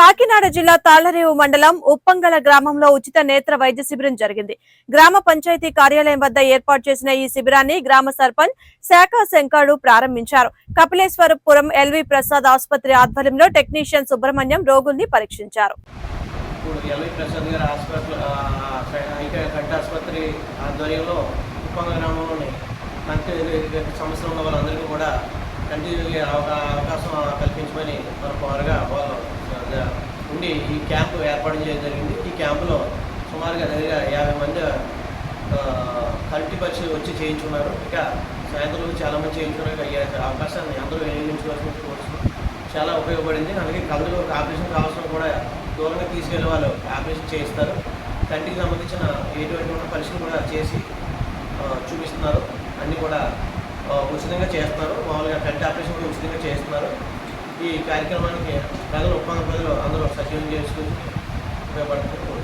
కాకినాడ జిల్లా తాళ్ళరేవు మండలం ఉప్పంగల గ్రామంలో ఉచిత నేత్ర వైద్య శిబిరం జరిగింది. గ్రామ పంచాయతీ కార్యాలయం వద్ద ఏర్పాటు చేసిన ఈ శిబిరాన్ని గ్రామ సర్పంచ్ శాఖ శంకాడు ప్రారంభించారు. కపిలేశ్వరపురం ఎల్వి ప్రసాద్ ఆసుపత్రి ఆధ్వర్యంలో టెక్నీషియన్ సుబ్రహ్మణ్యం రోగుల్ని పరీక్షించారు. కంటి సమస్యలు ఉన్న వాళ్ళందరికీ కూడా కంటి అవకాశం కల్పించమని ఈ క్యాంపు ఏర్పాటు చేయడం జరిగింది. ఈ క్యాంపులో సుమారుగా దగ్గర యాభై మంది ఆ, కంటి పరీక్ష వచ్చి చేయించుకున్నారు. ఇక సాయంత్రం చాలా మంది చేయించుకున్నారు. అయ్యే అవకాశాన్ని అందరూ వినియోగించుకోవాల్సిన కోర్సు చాలా ఉపయోగపడింది. అలాగే కళ్ళు ఆపరేషన్ కావాల్సిన కూడా దూరంగా తీసుకెళ్ళే వాళ్ళు ఆపరేషన్ చేయిస్తారు. కంటికి సంబంధించిన ఎటువంటి పరీక్షలు కూడా చేసి చూపిస్తున్నారు. అన్నీ కూడా ఉచితంగా చేస్తున్నారు. మామూలుగా కంటి ఆపరేషన్ కూడా ఉచితంగా చేస్తున్నారు. ఈ కార్యక్రమానికి ప్రజలు ఉప్పంగ ప్రజలు అందరూ సజీవం చేసుకుని ఉపయోగపడుతున్నారు.